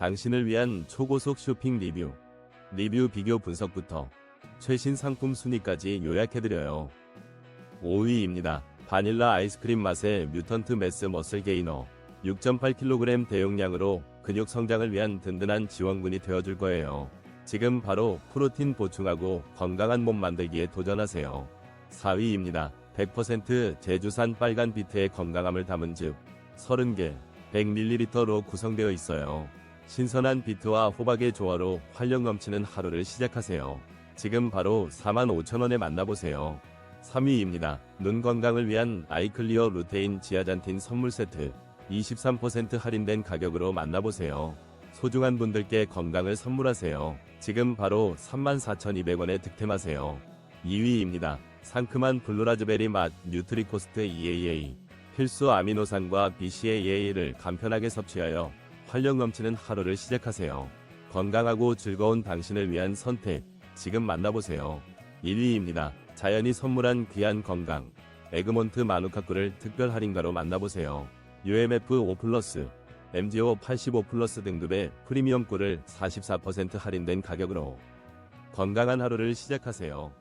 당신을 위한 초고속 쇼핑 리뷰. 리뷰 비교 분석부터 최신 상품 순위까지 요약해드려요. 5위입니다. 바닐라 아이스크림 맛의 뮤턴트 매스 머슬 게이너. 6.8kg 대용량으로 근육 성장을 위한 든든한 지원군이 되어줄 거예요. 지금 바로 프로틴 보충하고 건강한 몸 만들기에 도전하세요. 4위입니다. 100% 제주산 빨간 비트의 건강함을 담은 즙 30개 100ml로 구성되어 있어요. 신선한 비트와 호박의 조화로 활력 넘치는 하루를 시작하세요. 지금 바로 45,000원에 만나보세요. 3위입니다. 눈 건강을 위한 아이클리어 루테인 지아잔틴 선물 세트 23% 할인된 가격으로 만나보세요. 소중한 분들께 건강을 선물하세요. 지금 바로 34,200원에 득템하세요. 2위입니다. 상큼한 블루라즈베리 맛 뉴트리코스트 EAA 필수 아미노산과 BCAA를 간편하게 섭취하여 활력 넘치는 하루를 시작하세요. 건강하고 즐거운 당신을 위한 선택 지금 만나보세요. 1위입니다. 자연이 선물한 귀한 건강 에그몬트 마누카꾸를 특별 할인가로 만나보세요. UMF 5 플러스 MGO 85 플러스 등급의 프리미엄 꿀을 44% 할인된 가격으로 건강한 하루를 시작하세요.